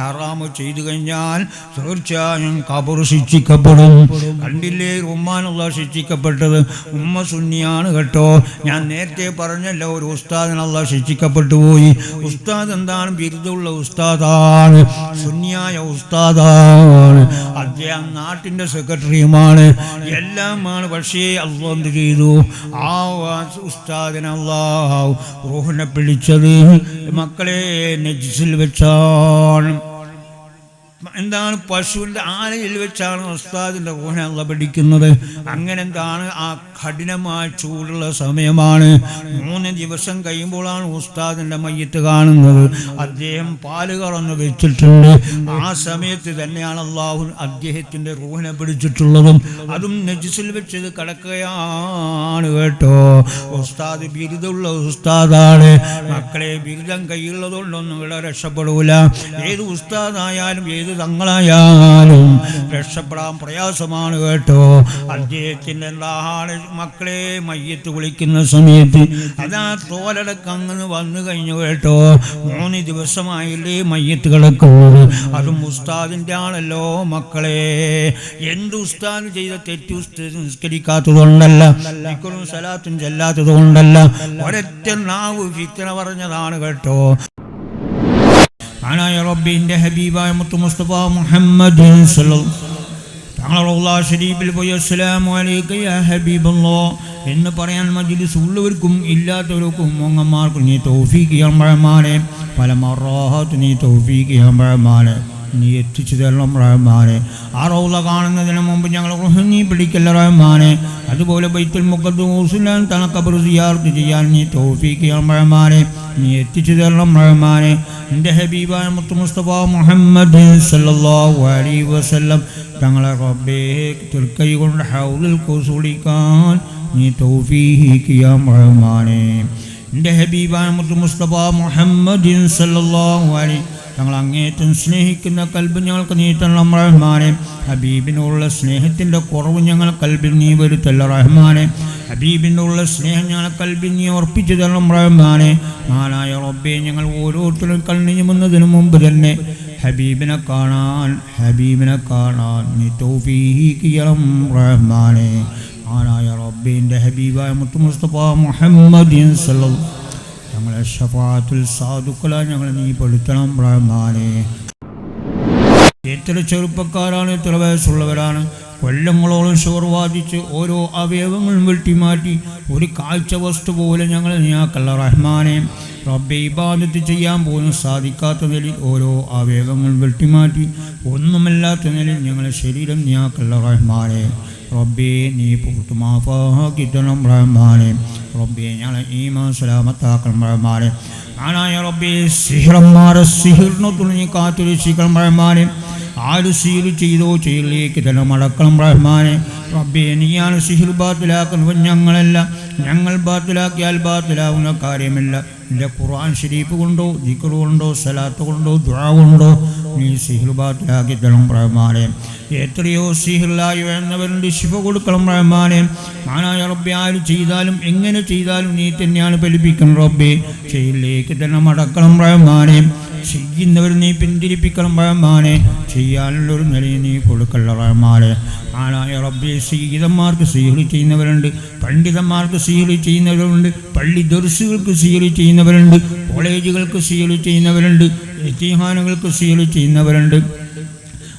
ഹറാമ് ചെയ്തു കഴിഞ്ഞാൽ തീർച്ചയായും കബർ ശിക്ഷിക്കപ്പെടും. കണ്ടില്ലേ ഉമ്മാനുള്ള ശിക്ഷിക്കപ്പെട്ടത്? ഉമ്മ സുന്നിയാണ് കേട്ടോ. ഞാൻ നേരത്തെ പറഞ്ഞല്ലോ ഒരു ഉസ്താദിനുള്ള ശിക്ഷിക്കപ്പെട്ടു പോയി. ഉസ്താദ് എന്താണ്? ബിരുദമുള്ള ഉസ്താദാണ്. സുന്നിയായ ഉസ്താദാണ്. അദ്ദേഹം നാട്ടിന്റെ സെക്രട്ടറിയുമാണ്. എല്ലാമാണ് പക്ഷേ അള്ളാഹ് എന്ത് ചെയ്തു? ആ ഉസ്താദിനെ അള്ളാഹു റൂഹിനെ പിടിച്ചത് മക്കളെ നെജിസിൽ വെച്ചാണ്. എന്താണ് പശുവിന്റെ ആലയിൽ വെച്ചാണ് ഉസ്താദിന്റെ റൂഹിനെ അള്ള പഠിക്കുന്നത്? അങ്ങനെ എന്താണ് ആ കഠിനമായ ചൂടുള്ള സമയമാണ്? മൂന്ന് ദിവസം കഴിയുമ്പോഴാണ് ഉസ്താദിന്റെ മയ്യത്ത് കാണുന്നത്. അദ്ദേഹം പാൽ കറന്ന് വെച്ചിട്ടുണ്ട്. ആ സമയത്ത് തന്നെയാണ് അള്ളാഹു അദ്ദേഹത്തിന്റെ റൂഹിനെ പിടിച്ചിട്ടുള്ളതും. അതും നജിസിൽ വെച്ചത് കിടക്കുകയാണ് കേട്ടോ. ഉസ്താദ് ബിരുദമുള്ള ഉസ്താദാണ്. മക്കളെ ബിരുദം കയ്യുള്ളതുകൊണ്ടൊന്നും ഇവിടെ രക്ഷപ്പെടൂല. ഏത് ഉസ്താദായാലും ഏത് തങ്ങളായാലും രക്ഷപ്പെടാൻ പ്രയാസമാണ് കേട്ടോ. അദ്ദേഹത്തിന്റെ എന്താണ് മക്കളെ മയ്യത്ത് കുളിക്കുന്ന സമയത്ത് അതാ തോലടക്കം അങ്ങനെ വന്നു കഴിഞ്ഞു കേട്ടോ. മൂന്ന് ദിവസമായില്ലേ മയ്യത്ത് കിടക്കുന്നത്. അതും ഉസ്താദിന്റെ ആണല്ലോ മക്കളെ. എന്ത് ഉസ്താദ് ചെയ്ത തെറ്റു ഉസ്താദ് നിസ്കരിക്കാത്തതുകൊണ്ടല്ല നിക്കറും സലാത്തും കൊണ്ടല്ല ഒരൊറ്റ നാവ് ഫിത്തന പറഞ്ഞതാണ് കേട്ടോ. ആനായ റബ്ബിന്റെ ഹബീബായ മുത്തു മുസ്തഫ മുഹമ്മദ് തങ്ങളുള്ള ഷരീഫിൽ പോയി അസ്സലാമു അലൈക യാ ഹബീബല്ലോ എന്ന് പറയാൻ മജ്ലിസ് ഉള്ളവർക്കും ഇല്ലാത്തവർക്കും മുങ്ങന്മാർക്കും നീ തൗഫീഖ് ചെയ്യാൻ പഴമാനെ പല മറാഹത്ത് നീ ചെയ്യാൻ പഴമാനെ നീ എത്തിച്ചു തരണം റഹ്മാനെ. ആ റൗള കാണുന്നതിന് മുമ്പ് ഞങ്ങൾ നീ പിടിക്കല്ല റഹ്മാനെ. അതുപോലെ ബൈത്തുൽ മുഖദ്ദൂസുലാൻ തണക്കബർ സിയാർത്ത് ചെയ്യാൻ നീ ചെയ്യാൻ റഹ്മാനെ. നീ എത്തിച്ചു തരണം റഹ്മാനെ. എന്റെ ഹബീബായ മുത്തു മുസ്തഫ മുഹമ്മദ് സല്ലല്ലാഹു അലൈഹി വസല്ലം തങ്ങളെ റബ്ബേ തുർക്കൈ കൊണ്ട് ഹൗലിൽ കുസുളിക്കാൻ നീ ചെയ്യാൻ റഹ്മാനെ. എന്റെ ഹബീബായ മുത്തു മുസ്തഫ മുഹമ്മദ് സല്ലല്ലാഹു അലൈഹി ഞങ്ങൾ അങ്ങേറ്റം സ്നേഹിക്കുന്ന കൽബ് ഞങ്ങൾക്ക് നീട്ടണം റഹ്മാനെ. ഹബീബിനുള്ള സ്നേഹത്തിന്റെ കുറവ് ഞങ്ങൾ കൽബിൽ നീ വരുത്തല്ല റഹ്മാനെ. ഹബീബിനുള്ള സ്നേഹം ഞങ്ങൾ കൽബിൽ നീ ഉറപ്പിച്ചു തരണം റഹ്മാനെ. മാനായ റബ്ബെ ഞങ്ങൾ ഓരോരുത്തരും കണ്ണിഞ്ഞുമെന്നതിന് മുമ്പ് തന്നെ ഹബീബിനെ കാണാൻ ഹബീബിനെ കാണാൻ നീ തൗഫീഖിയണം റഹ്മാനെ. മാനായ റബ്ബിന്റെ ഹബീബായ മുത്തു മുസ്തഫ മുഹമ്മദ് സല്ലല്ലാഹു ഞങ്ങളെ ഷഫാത്തുൽ സാധുക്കള ഞങ്ങളെ നീ പെടുത്തണം റഹ്മാനെ എത്ര ചെറുപ്പക്കാരാണ് എത്ര വയസ്സുള്ളവരാണ്. കൊല്ലങ്ങളോളം ഷുഗർ ഓരോ അവയവങ്ങളും വെട്ടിമാറ്റി ഒരു കാഴ്ച വസ്തു പോലെ ഞങ്ങൾ നീയാക്കല്ല റഹ്മാനെ. റബ്ബെ ഇബാദത്ത് ചെയ്യാൻ പോലും സാധിക്കാത്ത നിലയിൽ ഓരോ അവയവങ്ങൾ വെട്ടിമാറ്റി ഒന്നുമല്ലാത്ത നിലയിൽ ഞങ്ങളെ ശരീരം നീയാക്കല്ല റഹ്മാനെ. റബ്ബെ നീ പുറത്തു മാഫാക്കി തരണം റഹ്മാനെ റബ്ബെ ഞങ്ങളെ ഈമാ സലാമത്താക്കണം റഹ്മാനെ ആനായ റബ്ബെ സിഹിറന്മാരെ സിഹിറിനെ തുണി കാത്തുരക്ഷിക്കണം റഹ്മാനെ ആര് സീൽ ചെയ്തോ ചെയ്യലേക്ക് തന്നെ മടക്കണം റഹ്മാനെ റബ്ബെ നീയാണ് സിഹിർ ബാത്തിലാക്കുന്നത് ഞങ്ങളല്ല. ഞങ്ങൾ ബാത്തിലാക്കിയാൽ ബാത്തിലാവുന്ന കാര്യമില്ല. എന്റെ ഖുർആൻ ഷരീഫ് കൊണ്ടോ ദിക്കറുകൊണ്ടോ സലാത്ത് കൊണ്ടോ ദുആ കൊണ്ടോ നീ സിഹിർ ബാത്തിലാക്കി തരണം റഹ്മാനെ എത്രയോ സിഹിറിലായി വേണ്ടവരുണ്ട് ശിഫ കൊടുക്കണം പ്രഹ്മാനെ മാനായ റബ്ബെ ആര് ചെയ്താലും എങ്ങനെ ചെയ്താലും നീ തന്നെയാണ് ഫലിപ്പിക്കണം റബ്ബെ. ചെയ്യിലേക്ക് തന്നെ മടക്കണം റഹ്മാനെ ചെയ്യുന്നവർ നീ പിന്തിരിപ്പിക്കണം റഹ്മാനെ ചെയ്യാനുള്ളൊരു നിലയിൽ നീ കൊടുക്കല്ല റഹ്മാനെ ആനായ റബ്ബെ സീതന്മാർക്ക് സീഹി ചെയ്യുന്നവരുണ്ട്. പണ്ഡിതന്മാർക്ക് സീഹി ചെയ്യുന്നവരുണ്ട്. പള്ളി ദർസുകൾക്ക് സീഹി ചെയ്യുന്നവരുണ്ട്. കോളേജുകൾക്ക് സീഹി ചെയ്യുന്നവരുണ്ട്. എത്തിഹാനുകൾക്ക് സീഹി ചെയ്യുന്നവരുണ്ട്.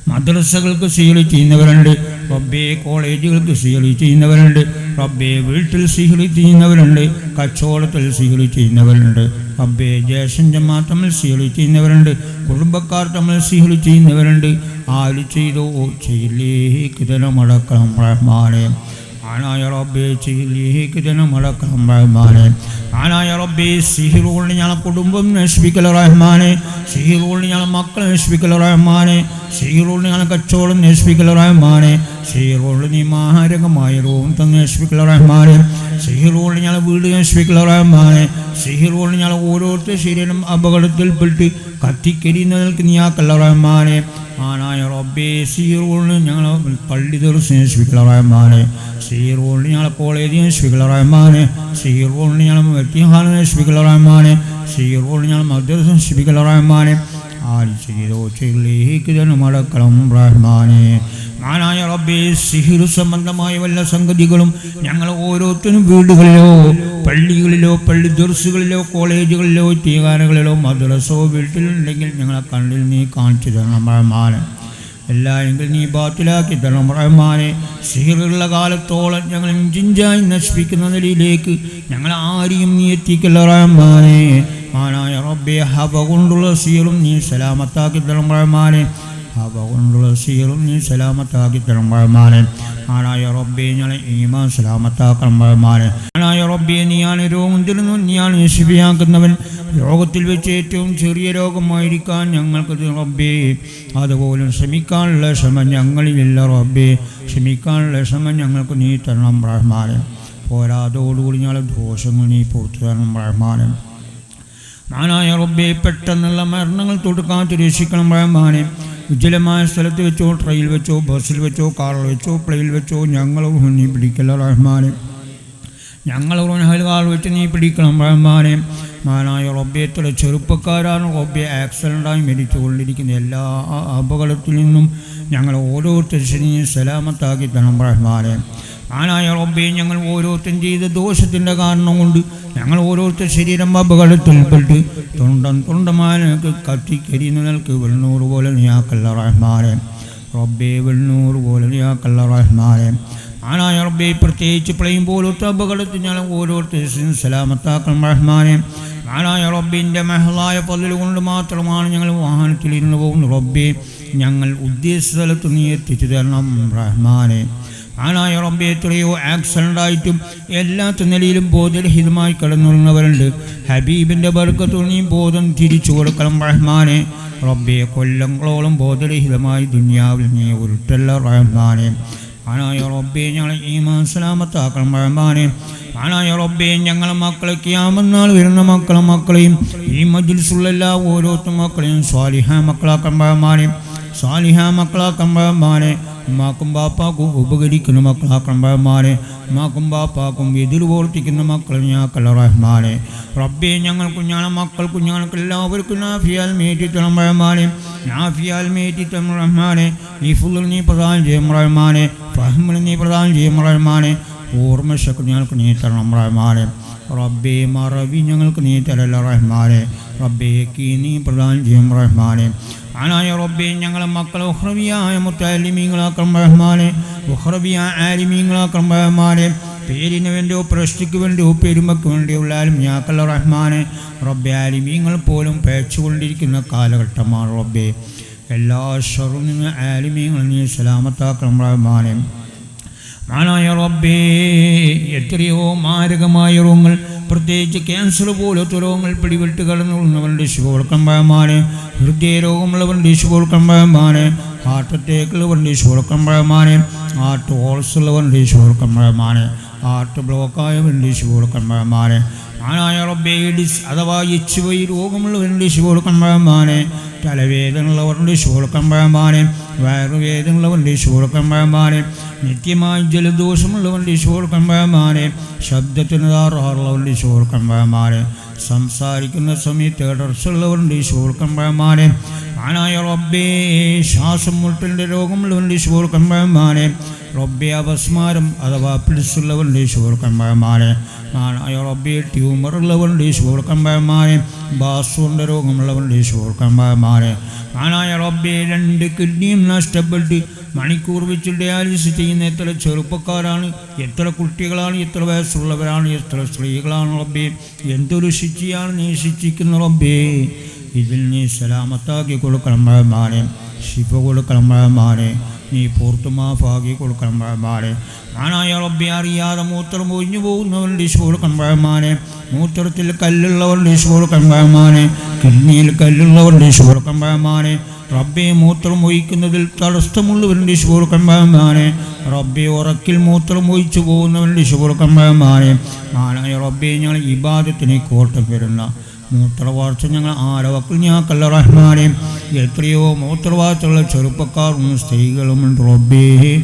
മദ്രസകൾക്ക് സീഹി ചെയ്യുന്നവരുണ്ട്. റബ്ബെ കോളേജുകൾക്ക് സീഹി ചെയ്യുന്നവരുണ്ട്. റബ്ബെ വീട്ടിൽ സീഹി ചെയ്യുന്നവരുണ്ട്. കച്ചവടത്തിൽ സീഹി ചെയ്യുന്നവരുണ്ട്. റബ്ബെ ജേഷൻ ജമാ തമ്മിൽ സീൽ ചെയ്യുന്നവരുണ്ട് കുടുംബക്കാർ തമ്മിൽ സീൽ ചെയ്യുന്നവരുണ്ട്. ആര് ചെയ്തോ ചെയ്യിലേക്ക് തന്നെ മടക്കണം റഹ്മാനെ ആനായ റബ്ബെ ചെയ്യിലേക്ക് തന്നെ മടക്കണം റഹ്മാനെ ആനായ റബ്ബെ സിഹിറുകൊണ്ട് ഞങ്ങളെ കുടുംബം നശിപ്പിക്കൽ റഹ്മാനെ. സിഹിറുകൊണ്ട് ഞങ്ങളെ മക്കൾ നശിപ്പിക്കൽ റഹ്മാനെ. സിഹിറുകൊണ്ട് ഞങ്ങളെ കച്ചവടം നശിപ്പിക്കൽ റഹ്മാനെ. സിഹിറുകൊണ്ട് നീ മാഹാരകമായ രോഗം തന്നെ നശിപ്പിക്കൽ റഹ്മാനെ. സിഹിറുകൊണ്ട് ഞങ്ങൾ വീട് നശിപ്പിക്കൽ റഹ്മാനെ സിഹിറുകൊണ്ട് ഞങ്ങളെ ഓരോരുത്തർ ശരീരം അപകടത്തിൽപ്പെട്ട് കത്തിക്കരിയുന്ന നിൽക്കുന്ന ഞാൻ റഹ്മാനെ ആനായ റബ്ബേ സീറുകൊണ്ട് ഞങ്ങൾ പള്ളി തീർച്ച് നശിപ്പിക്കല റഹ്മാനെ ഞങ്ങൾ ഞങ്ങളെ കോളേജ് നശിപ്പിക്കല റഹ്മാനെ സീറുകൊണ്ട് ഞങ്ങൾ വ്യക്തിഹാല നശിപ്പിക്കല റഹ്മാനെ സീറുകൊണ്ട് ഞങ്ങൾ മദ്രസ റഹ്മാനെ ആര് ചെയ്തോ ചെയ്യിലേക്ക് തന്നെ മടക്കണം റഹ്മാനെ മാനായ റബ്ബേ സിഹിറു സംബന്ധമായ വല്ല സംഗതികളും ഞങ്ങൾ ഓരോരുത്തരും വീടുകളിലോ പള്ളികളിലോ പള്ളി ദർസുകളിലോ കോളേജുകളിലോ തീകാരങ്ങളിലോ മദ്രസോ വീട്ടിലുണ്ടെങ്കിൽ ഞങ്ങളെ കണ്ണിൽ നീ കാണിച്ചു തരണം റഹ്മാനെ. എല്ലായെങ്കിൽ നീ ബാത്തിലാക്കി തരണം റഹ്മാനെ. സിഹിറുള്ള കാലത്തോളം ഞങ്ങൾ ഇഞ്ചിഞ്ചായി നശിപ്പിക്കുന്ന നിലയിലേക്ക് ഞങ്ങൾ ആരെയും നീ എത്തിക്കല്ല റഹ്മാനെ. മാനായ റബ്ബെ ഹവ കൊണ്ടുള്ള സീറും നീ സലാമത്താക്കി തരണം റഹ്മാനെ. ഹബ കൊണ്ടുള്ള സീറും നീ സലാമത്താക്കി റഹ്മാനെ ആനായ റബ്ബെ ഞങ്ങളെ ഈമാൻ സലാമത്താക്കണം റഹ്മാനെ ആനായ റബ്ബെ നീയാണ് രോഗം തരുന്നു നീയാണ് ശിഫിയാക്കുന്നവൻ രോഗത്തിൽ വെച്ച് ഏറ്റവും ചെറിയ രോഗമായിരിക്കാൻ ഞങ്ങൾക്ക് റബ്ബേ. അതുപോലും ശ്രമിക്കാനുള്ള ശ്രമം ഞങ്ങളിലില്ല റബ്ബേ. ശ്രമിക്കാനുള്ള ശ്രമം ഞങ്ങൾക്ക് നീ തരണം റഹ്മാനെ പോരാതോടുകൂടി ഞങ്ങളെ ദോഷങ്ങൾ നീ പുറത്തു തരണം റഹ്മാനെ മാനായ റബ്ബെ പെട്ടെന്നുള്ള മരണങ്ങൾ തൊടുക്കാത്ത രക്ഷിക്കണം റഹ്മാനെ ഉജ്ജലമായ സ്ഥലത്ത് വെച്ചോ ട്രെയിൽ വെച്ചോ ബസ്സിൽ വെച്ചോ കാറിൽ വെച്ചോ പ്ലെയിൽ വെച്ചോ ഞങ്ങൾ നീ പിടിക്കല്ല റഹ്മാനെ. ഞങ്ങൾ ഹൽവാൾ വെച്ച് നീ പിടിക്കണം റഹ്മാനെ മാനായ റബ്ബിയത്തുള്ള ചെറുപ്പക്കാരാണ് റബ്ബെ ആക്സിഡന്റായി മരിച്ചുകൊണ്ടിരിക്കുന്ന എല്ലാ അപകടത്തിൽ നിന്നും ഞങ്ങൾ ഓരോരുത്തരും സലാമത്താക്കി തരണം റഹ്മാനെ മാനായ റബ്ബെ ഞങ്ങൾ ഓരോരുത്തരും ചെയ്ത ദോഷത്തിന്റെ കാരണം കൊണ്ട് ഞങ്ങൾ ഓരോരുത്തർ ശരീരം അപകടത്തിൽപ്പെട്ട് തൊണ്ടൻ തൊണ്ടമാനക്ക് കത്തിക്കരിയുന്ന നിലയ്ക്ക് വെണ്ണൂറ് പോലെ നീയാക്കല്ല റഹ്മാനെ. റബ്ബെ വെണ്ണൂറ് പോലെ നീയാക്കല്ല റഹ്മാനെ. ആനായ റബ്ബെ പ്രത്യേകിച്ച് പ്ലെയിൻ പോലത്തെ അപകടത്തിൽ ഞങ്ങൾ ഓരോരുത്തരും സലാമത്താക്കണം റഹ്മാനെ. ആനായ റബ്ബിന്റെ മഹളായ പതിൽ കൊണ്ട് മാത്രമാണ് ഞങ്ങൾ വാഹനത്തിൽ ഇരുന്ന് പോകുന്നു റബ്ബെ ഞങ്ങൾ ഉദ്ദേശ സ്ഥലത്ത് നീ എത്തിച്ചു തരണം റഹ്മാനെ. ആനായ റബ്ബെ എത്രയോ ആക്സിഡന്റായിട്ടും എല്ലാത്ത നിലയിലും ബോധരഹിതമായി കിടന്നുള്ളവരുണ്ട് ഹബീബിന്റെ ബർക്ക തുണിയും ബോധം തിരിച്ചു കൊടുക്കണം റഹ്മാനെ. റബ്ബെ കൊല്ലങ്ങളോളം ബോധരഹിതമായി ദുനിയാവിൽ നീ ഉരുട്ടല്ല റഹ്മാനെ. ആനായ റബ്ബെ ഞങ്ങളെ ഈ മാസലാമത്താക്കണം റഹ്മാനെ. ആനായ റബ്ബെ ഞങ്ങളെ മക്കളെ ക്യാമെന്നാൾ വരുന്ന മക്കളെ മക്കളെയും ഈ മജിൽസുള്ള എല്ലാ ഓരോരുത്തർ മക്കളെയും സ്വാലിഹ മക്കളാക്കണം റഹ്മാനെ. സ്വാലിഹ മക്കളാക്കണം റഹ്മാനെ. ഉമ്മാക്കും ബാപ്പാക്കും ഉപകരിക്കുന്ന മക്കളാക്കണം റഹ്മാനെ ഉമ്മാക്കും ബാപ്പാക്കും എതിർ പ്രവർത്തിക്കുന്ന മക്കൾ ഞാക്കല്ല റഹ്മാനെ. റബ്ബെ ഞങ്ങൾ കുഞ്ഞാണ് മക്കൾ കുഞ്ഞാൾക്ക് എല്ലാവർക്കും നാഫിയാൽ മേറ്റിത്തണം റഹ്മാനെ. നാഫിയാൽ മേറ്റിത്തം റഹ്മാനെ. ഈ ഫുള്ളിൽ നീ പ്രധാനം ചെയ്യും റഹ്മാനെ. ഫഹ്മിൽ നീ പ്രധാനം ചെയ്യും റഹ്മാനെ. ഓർമ്മശക്തി ഞങ്ങൾക്ക് നീ തരണം റഹ്മാനെ. റബ്ബെ മറവി ഞങ്ങൾക്ക് നീ തരല്ല റഹ്മാനെ. റബ്ബെ കീ നീ പ്രധാനം ചെയ്യും റഹ്മാനെ. ആനായ റബ്ബെ ഞങ്ങളെ മക്കളെ ഉഹ്റവിയായ മുത്താലിമീങ്ങളാക്കണം റഹ്മാനെ. ഉഹ്റവിയ ആലിമീങ്ങളാക്കണം റഹ്മാനെ. പേരിന് വേണ്ടിയോ പ്രശ്നയ്ക്ക് വേണ്ടിയോ പെരുമയ്ക്ക് വേണ്ടിയുള്ളാലും ഞാക്കല്ല റഹ്മാനെ. റബ്ബെ ആലിമീങ്ങൾ പോലും പേച്ചുകൊണ്ടിരിക്കുന്ന കാലഘട്ടമാണ് റബ്ബെ. എല്ലാ ഷറും ആലിമീങ്ങൾ നീ സലാമത്താക്കണം റഹ്മാനെ. മാനായ റബ്ബേ എത്രയോ മാരകമായ രോഗങ്ങൾ പ്രത്യേകിച്ച് ക്യാൻസർ പോലത്തെ രോഗങ്ങൾ പിടിവിട്ട് കടന്നുള്ളവരുടെ രോഗമുള്ളവരുടെ ഹൃദയരോഗമുള്ളവരുടെ പഴമാണ് ഹാർട്ട് അറ്റാക്ക് ഉള്ളവരുടെ ശുഭോൾക്കമ്പയമാനെ ഹാർട്ട് ഹോൾസ് ഉള്ളവരുടെ ശുഭോൾക്കമ്പയമാനെ ഹാർട്ട് ബ്ലോക്കായവരുടെ ശുഭോൾക്കമ്പയമാനെ മാനായ റബ്ബേ ഇഡിസ് അഥവാ എച്ച് വൈ രോഗമുള്ളവരുടെ ശുഭോൾക്കമ്പയമാനെ തലവേദനയുള്ളവരുടെ ശുഭോൾക്കമ്പയമാനെ വയറുവേദനയുള്ളവരുടെ ശുഭോൾക്കമ്പയമാനെ നിത്യമായി ജലദോഷമുള്ളവന്റെ ശോർക്കമ്പയമാനെ ശബ്ദത്തിന് താറാറുള്ളവന്റെ ശോർക്കമ്പയമാനെ സംസാരിക്കുന്ന സമയത്ത് ഇടർച്ചുള്ളവന്റെ ശോർക്കമ്പയമാനെ ആനായ റബ്ബേ ശ്വാസം മുട്ടലിന്റെ രോഗമുള്ളവന്റെ ശോർക്കമ്പയമാനെ റബ്ബെ അപസ്മാരം അഥവാ പിടിച്ചുള്ളവന്റെ ശോർക്കമ്പയമാനെ ആനായ റബ്ബെ ട്യൂമറുള്ളവന്റെ ശോർക്കമ്പയമാനെ ബാസുവിന്റെ രോഗമുള്ളവന്റെ ശോർക്കമ്പയമാനെ ആനായ റബ്ബെ രണ്ട് കിഡ്നിയും നഷ്ടപ്പെട്ട് മണിക്കൂർ വെച്ച് ഡയാലിസിസ് ചെയ്യുന്ന എത്ര ചെറുപ്പക്കാരാണ് എത്ര കുട്ടികളാണ് എത്ര വയസ്സുള്ളവരാണ് എത്ര സ്ത്രീകളാണ് റബ്ബേ. എന്തൊരു ശിക്ഷയാണ് നീ ശിക്ഷിക്കുന്ന റബ്ബേ. ഇതിൽ നീ സലാമത്താക്കി കൊടുക്കണം മഴമാനെ ശിഫ കൊടുക്കണം മഴമാനെ നീ പൂർത്തു മാഫാക്കി കൊടുക്കണം റഹ്മാനെ ആനായ റബ്ബി അറിയാതെ മൂത്രം ഒഴിഞ്ഞു പോകുന്നവരുടെ ഡിഷ് കൊടുക്കണം റഹ്മാനെ മൂത്രത്തിൽ കല്ലുള്ളവരുടെ ഡിഷ് കൊടുക്കണം റഹ്മാനെ കിഡ്നിയിൽ കല്ലുള്ളവരുടെ ഡിഷ് കൊടുക്കണം റഹ്മാനെ റബ്ബെ മൂത്രം ഒഴിക്കുന്നതിൽ തടസ്സമുള്ളവരുടെ ശുഭോർക്കമ്പയമാനെ റബ്ബെ ഉറക്കിൽ മൂത്രം ഒഴിച്ചു പോകുന്നവരുടെ ശുഭോർക്കമ്പയമാനെ ആനായ റബ്ബെ ഞങ്ങൾ ഇബാദത്തിന് കോട്ടം വരുന്ന മൂത്രവാർച്ച ഞങ്ങൾ ആരവക്കിൽ ഞാക്കല്ല റഹ്മാനെ. എത്രയോ മൂത്രവാർച്ചയുള്ള ചെറുപ്പക്കാരും സ്ത്രീകളും റബ്ബേ.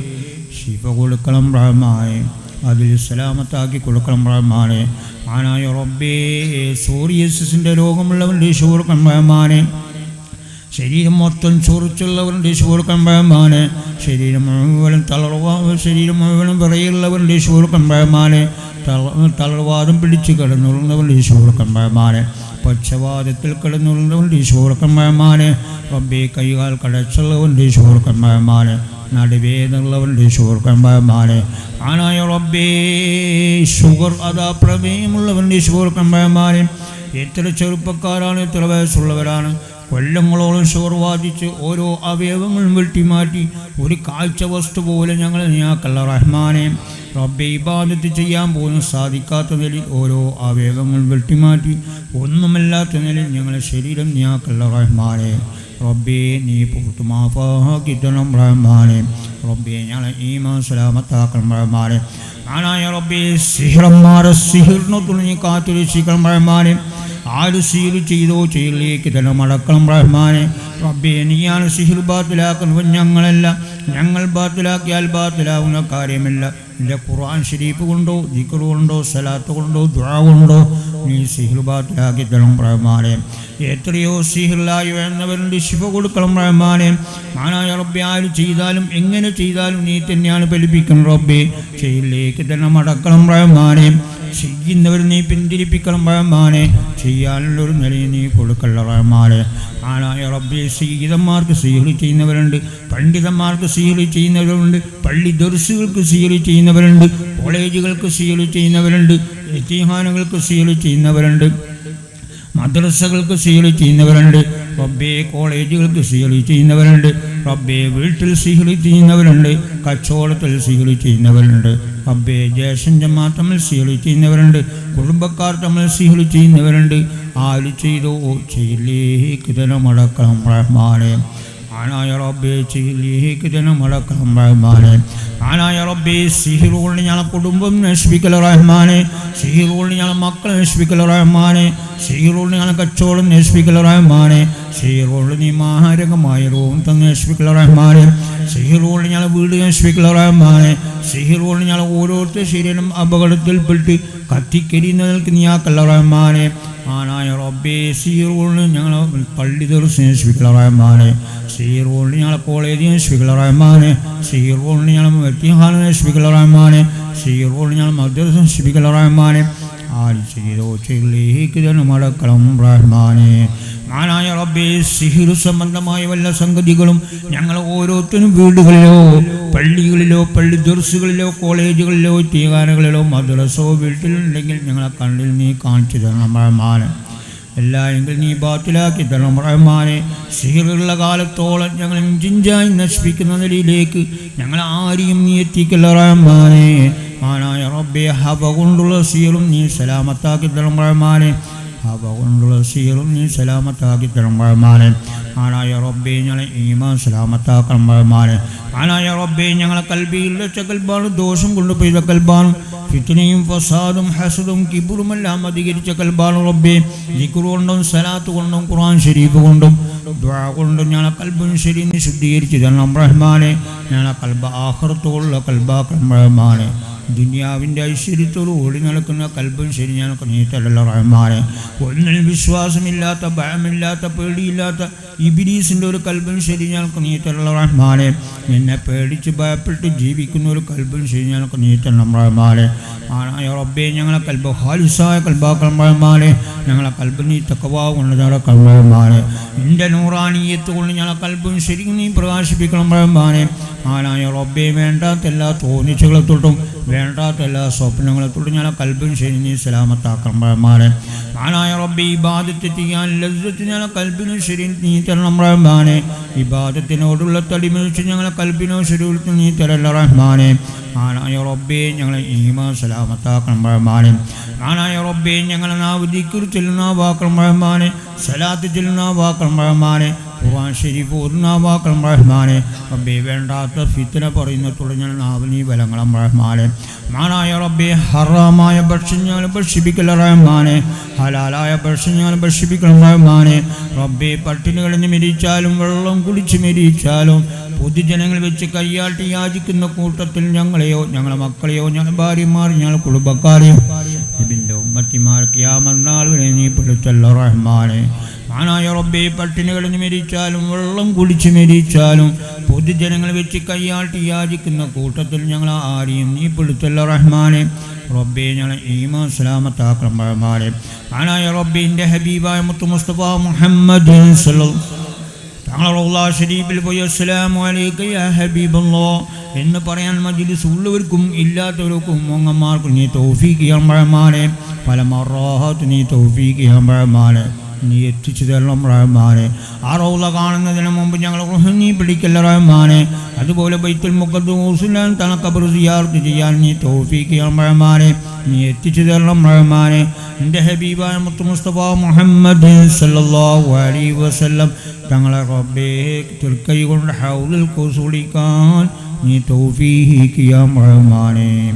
ശിവ കൊടുക്കണം റഹ്മാനെ. അതിൽ സലാമത്താക്കി കൊടുക്കണം റഹ്മാനെ. ആനായ റബ്ബേ സോറിയസിന്റെ രോഗമുള്ളവരുടെ ശുഭോർക്കമ്പയമാനെ ശരീരം മൊത്തം ചൊറിച്ചുള്ളവരുടെ ഷൂർക്കം പഴമാന് ശരീരം മുഴുവനും തളർവാ ശരീരം മുഴുവനും വിറയുള്ളവരുടെ ഷൂർക്കം തള തളർവാദം പിടിച്ച് കിടന്നുള്ളവരുടെ ഷൂർക്കം പഴമാന് പക്ഷവാദത്തിൽ കിടന്നുള്ളവരുടെ ഷൂർക്കം പഴമാന് റബ്ബി കൈകാൽ പഴമാന് നടുവേദനുള്ളവരുടെ ഷൂർക്കം പഴമാന് ആനായ റബ്ബേ ഷുഗർ അതാ പ്രമേയമുള്ളവരുടെ ഷൂർക്കം പഴമാന് എത്ര ചെറുപ്പക്കാരാണ് എത്ര വയസ്സുള്ളവരാണ്. കൊല്ലങ്ങളോളം ഷുഗർ ബാധിച്ച് ഓരോ അവയവങ്ങളും വെട്ടിമാറ്റി ഒരു കാഴ്ച വസ്തു പോലെ ഞങ്ങൾ നീയാക്കല്ല റഹ്മാനെ. റബ്ബെ ഇബാദത്ത് ചെയ്യാൻ പോലും സാധിക്കാത്ത നിലയിൽ ഓരോ അവയവങ്ങൾ വെട്ടിമാറ്റി ഒന്നുമല്ലാത്ത നിലയിൽ ഞങ്ങളെ ശരീരം നീയാക്കല്ല റഹ്മാനെ. റബ്ബെ നീ പൂർത്ത് മാഫാക്കി കിട്ടണം റഹ്മാനെ. റബ്ബെ ഞങ്ങളെ ഈമാ സലാമത്താക്കണം റഹ്മാനെ. ആനായ റബ്ബി സിഹിറന്മാരെ സിഹിറിനെ തുണി കാത്തുരക്ഷിക്കണം റഹ്മാനെ ആര് സീൽ ചെയ്തോ ചെയ്യലേക്ക് തന്നെ മടക്കണം റഹ്മാനെ റബ്ബെ നീയാണ് സിഹിർ ബാത്തിലാക്കുന്നത് ഞങ്ങളല്ല. ഞങ്ങൾ ബാത്തിലാക്കിയാൽ ബാത്തിലാവുന്ന കാര്യമില്ല. എന്റെ ഖുർആൻ ഷരീഫ് കൊണ്ടോ ദിക്കറുകൊണ്ടോ സലാത്ത് കൊണ്ടോ കൊണ്ടോ നീ സിഹിർ ബാത്തിലാക്കി തരണം റഹ്മാനെ എത്രയോ സിഹിറിലായി വേണ്ടവരുടെ ശിവ കൊടുക്കണം റഹ്മാനെ മാനായ റബ്ബെ ആര് ചെയ്താലും എങ്ങനെ ചെയ്താലും നീ തന്നെയാണ് ഫലിപ്പിക്കണം റബ്ബെ. ചെയ്യിലേക്ക് തന്നെ മടക്കണം റഹ്മാനെ ചെയ്യുന്നവർ നീ പിന്തിരിപ്പിക്കണം റഹ്മാനെ ചെയ്യാനുള്ളൊരു നിലയിൽ നീ കൊടുക്കല്ല റഹ്മാനെ ആനായ റബ്ബെ സീതന്മാർക്ക് സീഹി ചെയ്യുന്നവരുണ്ട്. പണ്ഡിതന്മാർക്ക് സീഹി ചെയ്യുന്നവരുണ്ട്. പള്ളി ദർസുകൾക്ക് സീഹി ചെയ്യുന്നവരുണ്ട്. കോളേജുകൾക്ക് സീഹി ചെയ്യുന്നവരുണ്ട്. എത്തിഹാനുകൾക്ക് സീൽ ചെയ്യുന്നവരുണ്ട്. മദ്രസകൾക്ക് സീൽ ചെയ്യുന്നവരുണ്ട്. റബ്ബേ കോളേജുകൾക്ക് സീൽ ചെയ്യുന്നവരുണ്ട്. റബ്ബേ വീട്ടിൽ സീഹറി ചെയ്യുന്നവരുണ്ട്. കച്ചവടത്തിൽ സീഹറി ചെയ്യുന്നവരുണ്ട്. റബ്ബേ ജേഷൻ ജമാ തമ്മിൽ സീഹറി ചെയ്യുന്നവരുണ്ട്. കുടുംബക്കാർ തമ്മിൽ സീഹറി ചെയ്യുന്നവരുണ്ട്. ആര് ചെയ്തോ ചെയ്യില്ലേ കിതനമടക്കണം മടക്കണം റഹ്മാനെ. ആനായ റബ്ബെ ചെയ്യിലേക്ക് തന്നെ മടക്കണം റഹ്മാനെ. ആനായ റബ്ബെ സിഹിറുകൊണ്ട് ഞങ്ങളെ കുടുംബം നശിപ്പിക്കല റഹ്മാനെ. സിഹിറുകൊണ്ട് ഞങ്ങളെ മക്കളെ നശിപ്പിക്കല റഹ്മാനെ. സിഹിറുകൊണ്ട് ഞങ്ങളെ കച്ചവടം നശിപ്പിക്കല റഹ്മാനെ. സിഹിറുകൊണ്ട് നീ മാഹാരകമായ റൂം തന്നെ നശിപ്പിക്കല റഹ്മാനെ സിഹിറുകൊണ്ട് ഞങ്ങളെ വീട് നശിപ്പിക്കല റഹ്മാനെ സിഹിറുകൊണ്ട് ഞങ്ങളെ ഓരോരുത്തർ ശരീരം അപകടത്തിൽപ്പെട്ട് കത്തിക്കരിയുന്നതിൽക്ക് നീയാക്കല്ല റഹ്മാനെ ആനായ റബ്ബേ സീറോളിന് ഞങ്ങൾ പള്ളി തെറിച്ച് നശിപ്പിക്കല റഹ്മാനെ സീറുകൊണ്ട് ഞങ്ങളെ കോളേജ് നശിപ്പിക്കല റഹ്മാനെ സീറുകൊണ്ട് ഞങ്ങൾ വ്യക്തിഹാനം നശിപ്പിക്കല റഹ്മാനെ സീറുകൊണ്ട് ഞങ്ങൾ മദ്രസ നശിപ്പിക്കല റഹ്മാനെ ആര് ചെയ്തോ ചെയ്യിലേക്ക് തന്നെ മടക്കണം റഹ്മാനെ. മാനായ റബ്ബേ സിഹിർ സംബന്ധമായ വല്ല സംഗതികളും ഞങ്ങൾ ഓരോരുത്തരും വീടുകളിലോ പള്ളികളിലോ പള്ളി ദുർസുകളിലോ കോളേജുകളിലോ തീകാനകളിലോ മദ്രസോ വീട്ടിലുണ്ടെങ്കിൽ ഞങ്ങളെ കണ്ണിൽ നീ കാണിച്ചു തരണം റഹ്മാനെ. എല്ലാ എങ്കിൽ നീ ബാത്തിലാക്കി തരണം റഹ്മാനെ. സിഹിറുള്ള കാലത്തോളം ഞങ്ങൾ ഇഞ്ചിഞ്ചായി നശിപ്പിക്കുന്ന നിലയിലേക്ക് ഞങ്ങൾ ആരെയും നീ എത്തിക്കല്ല റഹ്മാനെ. മാനായ റബ്ബെ ഹവ കൊണ്ടുള്ള സീറും നീ സലാമത്താക്കി തരണം റഹ്മാനെ. ഹബ കൊണ്ടുള്ള സീറും നീ സലാമത്താക്കി റഹ്മാനെ ആനായ റബ്ബെ ഞങ്ങളെ ഈമാൻ സലാമത്താക്കണം റഹ്മാനെ ആനായ റബ്ബെ ഞങ്ങളെ കൽബിയിൽ വെച്ച ദോഷം കൊണ്ട് പെയ്ത കൽബാണ് ഫിത്തനയും ഫസാദും ഹസദും കിബുറുമെല്ലാം അധികരിച്ച കൽബാണ് റബ്ബെ ജിക്കുറു കൊണ്ടും സലാത്ത് കൊണ്ടും ഖുർആൻ ഷരീഫ് കൊണ്ടും ദുആ കൊണ്ടും ഞങ്ങളെ കൽബും ശരി ശുദ്ധീകരിച്ചു തരണം റഹ്മാനെ ഞങ്ങളെ കൽബ ആഹ്റത്തോടുള്ള കൽബാക്കണം റഹ്മാനെ ദുനിയാവിന്റെ ഐശ്വര്യത്തോട് ഓടി നടക്കുന്ന കൽബും ശരി ഞാൻ നീട്ടല്ല റഹ്മാനെ. ഒന്നിൽ വിശ്വാസമില്ലാത്ത ഭയമില്ലാത്ത പേടിയില്ലാത്ത ഇബിലീസിന്റെ ഒരു കൽബും ശരി ഞാൻ നീട്ടല്ല റഹ്മാനെ. എന്നെ പേടിച്ച് ഭയപ്പെട്ട് ജീവിക്കുന്ന ഒരു കൽബും ശരി ഞാൻ നീട്ടണം റഹ്മാനെ. ആനായ റബ്ബെ ഞങ്ങളെ കൽബ് ഹാലിസായ കൽബാക്കണം റഹ്മാനെ. ഞങ്ങളെ കൽബ് നീ തക്കവാ കൊണ്ട് നടക്കണം റഹ്മാനെ. നിന്റെ നൂറാനീയത്ത് കൊണ്ട് ഞങ്ങളെ കൽബും ശരിക്കും നീ പ്രകാശിപ്പിക്കണം റഹ്മാനെ. ആനായ റബ്ബി വേണ്ടാത്ത എല്ലാ തോന്നിച്ചുകളെ തൊട്ടും വേണ്ടാത്ത എല്ലാ സ്വപ്നങ്ങളെ തൊട്ടും ഞാൻ കൽബിൻ ശനി നീ സലാമത്താക്കണം റഹ്മാനെ ആനായ റബ്ബി ഇബാദത്ത് ചെയ്യാൻ ലജ്ജത്ത് ഞങ്ങളെ കൽബിനു ശരി നീ തരണം റഹ്മാനെ ഇബാദത്തിനോടുള്ള തടിമിച്ച് ഞങ്ങളെ കൽബിനോ ശരീരത്തിൽ നീ തരല്ല റഹ്മാനെ ആനായ റബ്ബെ ഞങ്ങളെ ഈമാ സലാമത്താക്കണം റഹ്മാനെ ആനായ റബ്ബെ ഞങ്ങളെ നാവ് ദിക്കുർ ചെല്ലുന്ന വാക്കണം റഹ്മാനെ സലാത്ത് ചെല്ലുന്ന വാക്കണം റഹ്മാനെ ഖുർആൻ ഷരീഫ് പൂർണമാക്കണം റഹ്മാനെ. റബ്ബെ വേണ്ടാത്ത ഫിത്തിന പറയുന്ന തുടങ്ങിയ നാവ് നീ ബലങ്ങളും റഹ്മാനെ. മാനായ റബ്ബെ ഹറാമായ ഭക്ഷ്യങ്ങൾ ഭക്ഷിപ്പിക്കൽ റഹ്മാനെ. ഹലാലായ ഭക്ഷ്യങ്ങൾ ഭക്ഷിപ്പിക്കണം റഹ്മാനെ. റബ്ബെ പട്ടിണി കളഞ്ഞ് മരിച്ചാലും വെള്ളം കുടിച്ച് മരിച്ചാലും പൊതുജനങ്ങൾ വെച്ച് കയ്യാട്ടി യാചിക്കുന്ന കൂട്ടത്തിൽ ഞങ്ങളെയോ ഞങ്ങളെ മക്കളെയോ ഞങ്ങൾ ഭാര്യമാർ ഞങ്ങൾ കുടുംബക്കാരെയോ ഇതിന്റെ ഉമ്മത്തിമാർക്ക് യാമന്നാൾ നീ പിടിച്ചല്ലോ റഹ്മാനെ. ആനായ റബ്ബെ പട്ടിണി കിടന്ന് മരിച്ചാലും വെള്ളം കുടിച്ച് മരിച്ചാലും പൊതുജനങ്ങൾ വെച്ച് കയ്യാട്ടി യാചിക്കുന്ന കൂട്ടത്തിൽ ഞങ്ങൾ ആരെയും നീ പെടുത്തല്ല റഹ്മാനെ. റബ്ബെ ഞങ്ങൾ ഈമാ സലാമത്താക്കണം മഹാനായ റബ്ബിന്റെ ഹബീബായ മുത്തു മുസ്തഫ മുഹമ്മദ് അസ്സലാമു യാ എന്ന് പറയാൻ മജിലിസ് ഉള്ളവർക്കും ഇല്ലാത്തവർക്കും മോങ്ങന്മാർക്കും നീ തോഫീക്ക് ചെയ്യാൻ റഹ്മാനെ പല മറാഹത്ത് നീ തോഫീക്ക് ചെയ്യാൻ റഹ്മാനെ നീ എത്തിച്ചു തരണം റഹ്മാനെ. ആ റൗള കാണുന്നതിന് മുമ്പ് ഞങ്ങൾ നീ പിടിക്കല്ല റഹ്മാനെ. അതുപോലെ ബൈത്തുൽ മുഖദ്ദൂസുലാൻ തന കബർ സിയാർത്ത് ചെയ്യാൻ നീ ചെയ്യാൻ റഹ്മാനെ. നീ എത്തിച്ചു തരണം റഹ്മാനെ. എന്റെ ഹബീബായ മുത്തു മുസ്തഫ മുഹമ്മദ് സല്ലല്ലാഹു അലൈഹി വസല്ലം തങ്ങളെ റബ്ബേ തുർക്കൈ കൊണ്ട് ഹൗലിൽ കുസുളിക്കാൻ നീ ചെയ്യാൻ റഹ്മാനെ.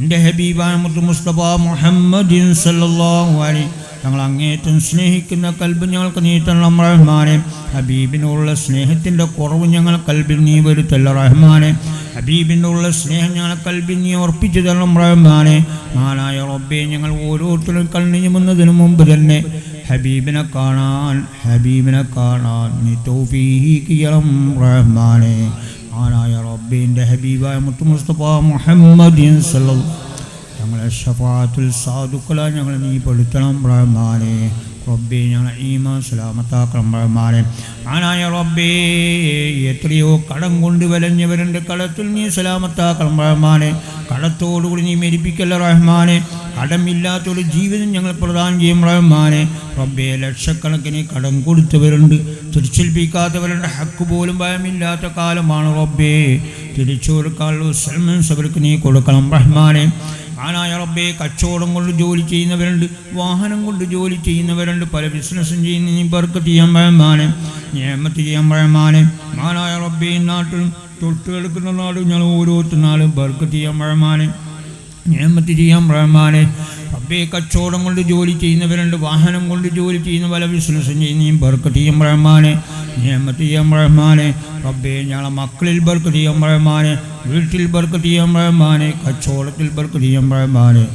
എന്റെ ഹബീബായ മുത്തു മുസ്തഫ മുഹമ്മദ് സല്ലല്ലാഹു അലൈഹി ഞങ്ങൾ അങ്ങേറ്റം സ്നേഹിക്കുന്ന കൽബ് ഞങ്ങൾക്ക് നീ തരണം റഹ്മാനെ. ഹബീബിനുള്ള സ്നേഹത്തിന്റെ കുറവ് ഞങ്ങൾ കൽബിൽ നീ വരുത്തല്ല റഹ്മാനെ. ഹബീബിനുള്ള സ്നേഹം ഞങ്ങൾ കൽബിൽ നീ ഉറപ്പിച്ചു തരണം റഹ്മാനെ. മാനായ റബ്ബെ ഞങ്ങൾ ഓരോരുത്തരും കണ്ണിഞ്ഞുമെന്നതിന് മുമ്പ് തന്നെ ഹബീബിനെ കാണാൻ ഹബീബിനെ കാണാൻ നീ തൗഫീഖ് ചെയ്യണം റഹ്മാനെ. മാനായ റബ്ബിന്റെ ഹബീബായ മുത്തു മുസ്തഫ മുഹമ്മദ് സല്ലല്ലാഹു ഞങ്ങളെ ഷഫാത്തുൽ സാധുക്കള ഞങ്ങൾ നീ പെടുത്തണം ബ്രഹ്മാനെ. റബ്ബേ ഞങ്ങളെ ഈമാ സലാമത്താക്കണം ബ്രഹ്മാനെ. ആനായ റബ്ബേ എത്രയോ കടം കൊണ്ട് വലഞ്ഞവരുണ്ട്. കളത്തിൽ നീ സലാമത്താക്കണം ബ്രഹ്മാനെ. കടത്തോടുകൂടി നീ മരിപ്പിക്കല്ല റഹ്മാനെ. കടമില്ലാത്തൊരു ജീവിതം ഞങ്ങൾ പ്രദാനം ചെയ്യും റഹ്മാനെ റബ്ബേ ലക്ഷക്കണക്കിന് കടം കൊടുത്തവരുണ്ട്. തിരിച്ചേൽപ്പിക്കാത്തവരുടെ ഹക്ക് പോലും ഭയമില്ലാത്ത കാലമാണ് റബ്ബേ. തിരിച്ചു കൊടുക്കാനുള്ള സൽമൻസ് അവർക്ക് നീ കൊടുക്കണം റഹ്മാനെ ആനായ റബ്ബെ കച്ചവടം കൊണ്ട് ജോലി ചെയ്യുന്നവരുണ്ട് വാഹനം കൊണ്ട് ജോലി ചെയ്യുന്നവരുണ്ട് പല ബിസിനസ്സും ചെയ്യുന്ന നീ പേർക്ക് ചെയ്യാൻ പഴമാനെ നിയമത്ത് ചെയ്യാൻ പഴമാനെ മഹാനായ റബ്ബെ നാട്ടിലും തൊട്ട് കിടക്കുന്ന നാടും ഞങ്ങൾ ഓരോരുത്തർ നാളും പേർക്ക് ചെയ്യാൻ പഴമാനെ നിയമത്ത് ചെയ്യാൻ റഹ്മാനെ. റബ്ബെ കച്ചവടം കൊണ്ട് ജോലി ചെയ്യുന്നവരുണ്ട് വാഹനം കൊണ്ട് ജോലി ചെയ്യുന്ന പല ബിസിനസ്സും ചെയ്യുന്നതും ബർക്ക് ചെയ്യാൻ റഹ്മാനെ. നിയമത്ത് ചെയ്യാൻ റഹ്മാനെ. റബ്ബെ ഞങ്ങളെ മക്കളിൽ ബർക്ക് ചെയ്യാൻ റഹ്മാനെ. വീട്ടിൽ ബർക്ക് ചെയ്യാൻ റഹ്മാനെ. കച്ചവടത്തിൽ ബർക്ക് ചെയ്യാൻ റഹ്മാനെ.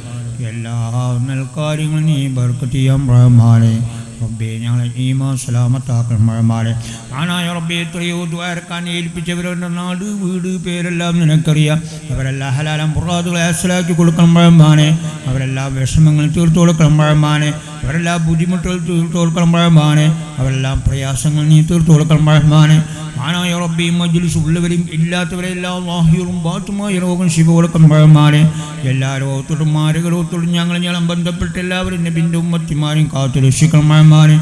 എല്ലാ നൽകാര്യങ്ങളും നീ ബർക്ക് ചെയ്യാൻ റഹ്മാനെ. റബ്ബെ ഞങ്ങളെ ഈമാ സലാമത്താക്കണം റഹ്മാനെ ആനായ റബ്ബെ എത്രയോ ദ്വാരക്കാൻ ഏൽപ്പിച്ചവരുടെ നാട് വീട് പേരെല്ലാം നിനക്കറിയാം. അവരെല്ലാം ഹലാലം പുറാതുകളെ അസലാക്കി കൊടുക്കണം റഹ്മാനെ അവരെല്ലാം വിഷമങ്ങൾ തീർത്തു കൊടുക്കണം റഹ്മാനെ അവരെല്ലാ ബുദ്ധിമുട്ടുകൾ തീർത്തു കൊടുക്കണം റഹ്മാനെ അവരെല്ലാം പ്രയാസങ്ങൾ നീ തീർത്തു കൊടുക്കണം റഹ്മാനെ ആനായ റബ്ബിയും മജ്ലിസ് ഉള്ളവരെയും ഇല്ലാത്തവരെല്ലാം വാഹിയറും ബാത്തുമായ രോഗം ശിവ കൊടുക്കണം റഹ്മാനെ എല്ലാ രോഗത്തോടും മാരകരോഗത്തോടും ഞങ്ങൾ ഞങ്ങളും ബന്ധപ്പെട്ട് എല്ലാവരും നബിന്റെ കാത്തു രക്ഷിക്കണം റഹ്മാനെ